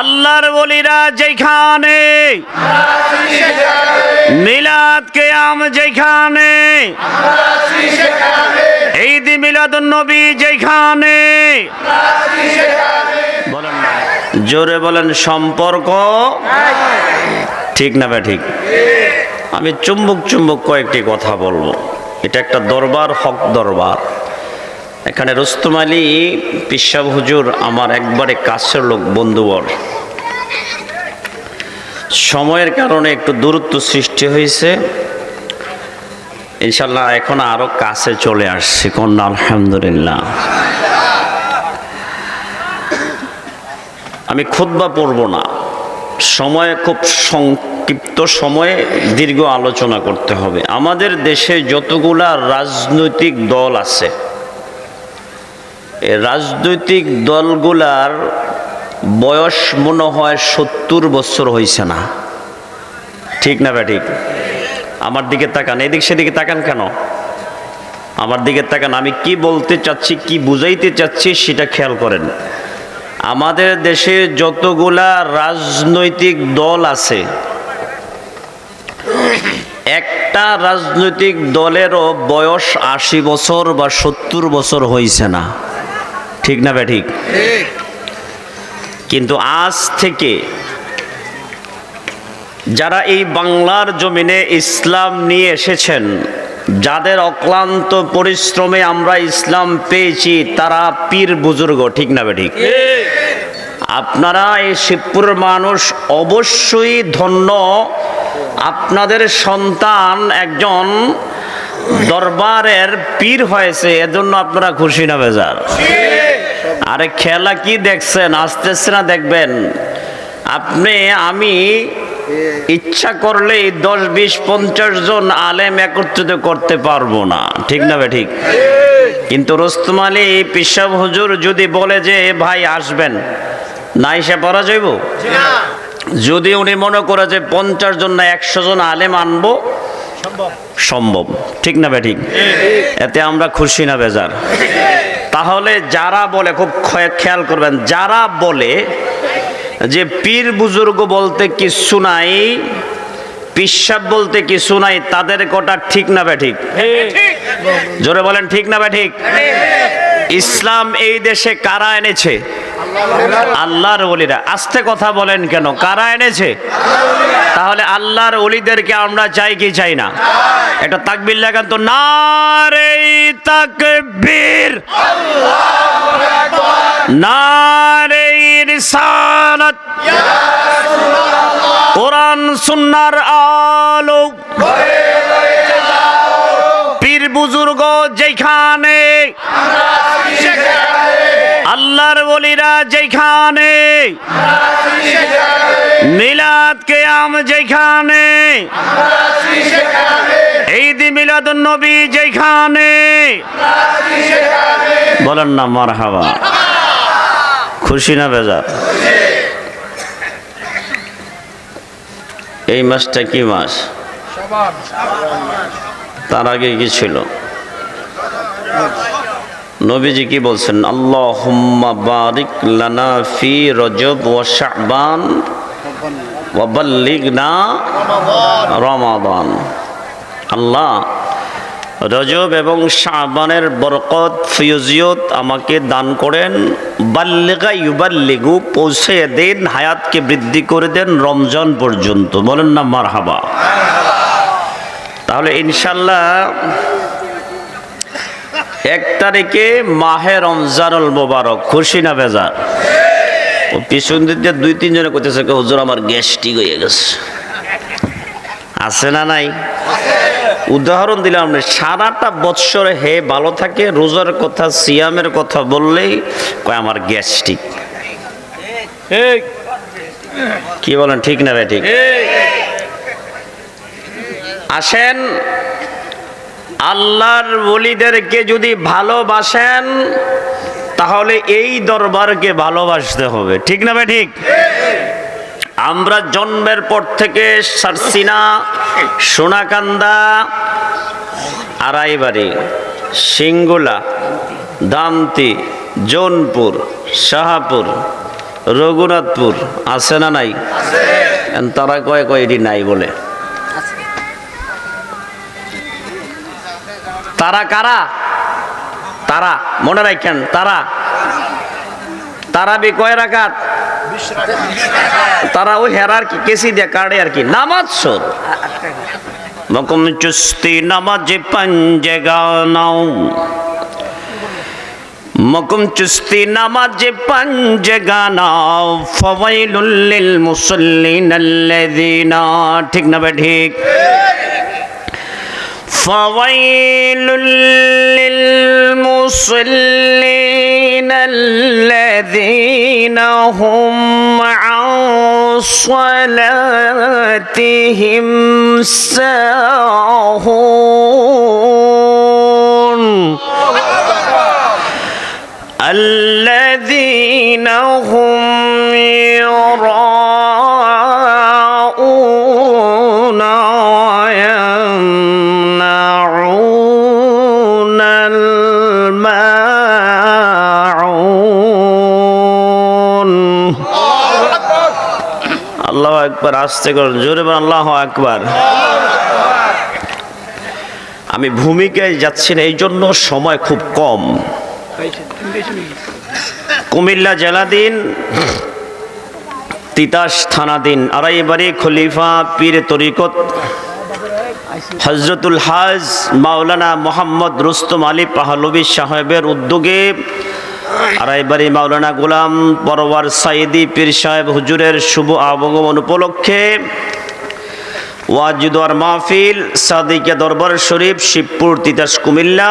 আল্লাহর বলিরা যেখানে মিলাদ কেয়াম যেখানে ঈদ মিলাদুন নবী যেখানে বলেন জোরে বলেন সম্পর্ক, ঠিক না বে ঠিক। আমি চুম্বক চুম্বক কয়েকটি কথা বলব। এটা একটা দরবার, হক দরবার। এখানে রুস্তম আলী পিসাব হুজুর আমার একবারে কাছের লোক, বন্ধুবর। সময়ের কারণে একটু দূরত্ব সৃষ্টি হয়েছে। ইনশাল্লাহ এখন আরও কাছে চলে আসছি। কন্যা, আলহামদুলিল্লাহ। আমি খুতবা পড়ব না। সময় খুব সংক্ষিপ্ত সময়ে দীর্ঘ আলোচনা করতে হবে। আমাদের দেশে যতগুলা রাজনৈতিক দল আছে রাজনৈতিক দলগুলার বয়স মনে হয় সত্তর বছর হয়েছে না। ঠিক না ব্যাঠিক আমার দিকে তাকান, এদিক সেদিকে তাকান কেন? আমার দিকে তাকান, আমি কি বলতে চাচ্ছি, কি বুঝাইতে চাচ্ছি সেটা খেয়াল করেন। আমাদের দেশে যতগুলা রাজনৈতিক দল আছে, একটা রাজনৈতিক দলেরও বয়স আশি বছর বা সত্তর বছর হয়েছে না। ঠিক না ঠিক? কিন্তু আজ থেকে যারা এই বাংলার জমিনে ইসলাম নিয়ে এসেছেন, যাদের অক্লান্ত পরিশ্রমে আমরা ইসলাম পেয়েছি, তারা পীর বুজুর্গ, ঠিক না ঠিক আপনারা এই শিবপুরের মানুষ অবশ্যই ধন্য। আপনাদের সন্তান একজন দরবারের পীর হয়েছে, এজন্য আপনারা খুশি না বেজার। আরে খেলা কি দেখছেন? আসতেছে না, দেখবেন। আপনি, আমি ইচ্ছা করলেই দশ, বিশ, পঞ্চাশ জন আলেম একত্রিত করতে পারব না। ঠিক না বে ঠিক? কিন্তু রোস্তম আলী পিসাব হুজুর যদি বলে যে ভাই, আসবেন। না এসে পড়া যাইব? যদি উনি মনে করে যে, পঞ্চাশ জন না একশো জন আলেম আনব সম্ভব। ঠিক না বে ঠিক? এতে আমরা খুশি না, বেজার। তাহলে যারা বলে খুব খেয়াল করবেন যারা বলে যে পীর বুজুর্গ বলতে কিছু নাই পিসাব বলতে কিছু নাই তাদের কটা ঠিক না ব্যাঠিক জোরে বলেন ঠিক না ব্যাঠিক ঠিক। ইসলাম এই দেশে কারা এনেছে? আল্লাহর ওলিরা। আস্তে কথা বলেন কেন? কারা এনেছে? তাহলে আল্লাহর ওলিদেরকে আমরা চাই কি চাই না? এটা তাকবির লাগান তো না রে তাকবীর রিসালাত। কোরআন, সুন্নার আলো। পীর বুজুর্গ যেখানে আল্লাহর বলিরা যেখানে মিলাদ কেয়াম যেখানে ঈদ মিলাদ নবী যেখানে বলেন না মারহাবা। খুশি না বেজার? এই মাসটা কি মাস? তার আগে কি ছিল? নবীজি কি বলছেন? আল্লাহ ও রমাদান। আল্লাহ, রজব এবং শাবানের বরকত ফিউজিয়ত আমাকে দান করেন। বাল্লিগা ইউবাল্লিগু পৌঁছে দেন, হায়াতকে বৃদ্ধি করে দেন রমজান পর্যন্ত। বলেন না, মারহাবা। তাহলে ইনশাল্লাহ এক তারিখে মাহে রমজানুল মোবারক খুশি না বেজার ও পিছন দিতে দুই তিনজনে করতেছে "কে হুজুর আমার গ্যাস্ট্রিক হয়ে গেছে। আছে না নাই? উদাহরণ দিলাম সারাটা বৎসরে হে ভালো থাকে রোজার কথা সিয়ামের কথা বললেই কয় আমার গ্যাস্ট্রিক। কি বলেন ঠিক না ভাই ঠিক। আসেন আল্লাহর বলিদেরকে যদি ভালোবাসেন, তাহলে এই দরবারকে ভালোবাসতে হবে। ঠিক না ভাই ঠিক? আমরা জন্মের পর থেকে সারসিনা সোনাকান্দা, আড়াইবাড়ি, সিঙ্গুলা দামতি জোনপুর, শাহাপুর, রঘুনাথপুর, আছে না নাই? তারা কয় কয় এটি নাই বলে। তারা কারা? তারা, মনে রাখেন, তারা। তারা বি কয় রাখাত তারা ওই হেরার কি কেসি দিয়ে কাটে আর কি। নামাজ সর মকম চুস্তি নামাজ পাঞ্জে গানাও। মকুম চুস্তি নামাজ পাঞ্জে গানাও। ফওয়াইলুল লিল মুসাল্লিন আল্লাযিনা ঠিক না ঠিক? فويل للمصلين الذين هم عن صلاتهم ساهون. الذين هم يراءون আল্লাহ একবার আসতে করুন জোরে আল্লাহ একবার আমি ভূমিকায় যাচ্ছি না এই জন্য সময় খুব কম। কুমিল্লা জেলাদিন তিতাস থানাদিন আড়াইবাড়ি খলিফা পীর তরিকত হজরতুল হাজ মাওলানা মোহাম্মদ রুস্তম আলী পাহলবী সাহেবের উদ্যোগে আড়াইবাড়ি মাওলানা গোলাম পরওয়ার সাইদি পীর সাহেব হুজুরের শুভ আগমন উপলক্ষে ওয়াজিদুয়ার মাহফিল সাদিকে দরবার শরীফ শিবপুর তিতাস কুমিল্লা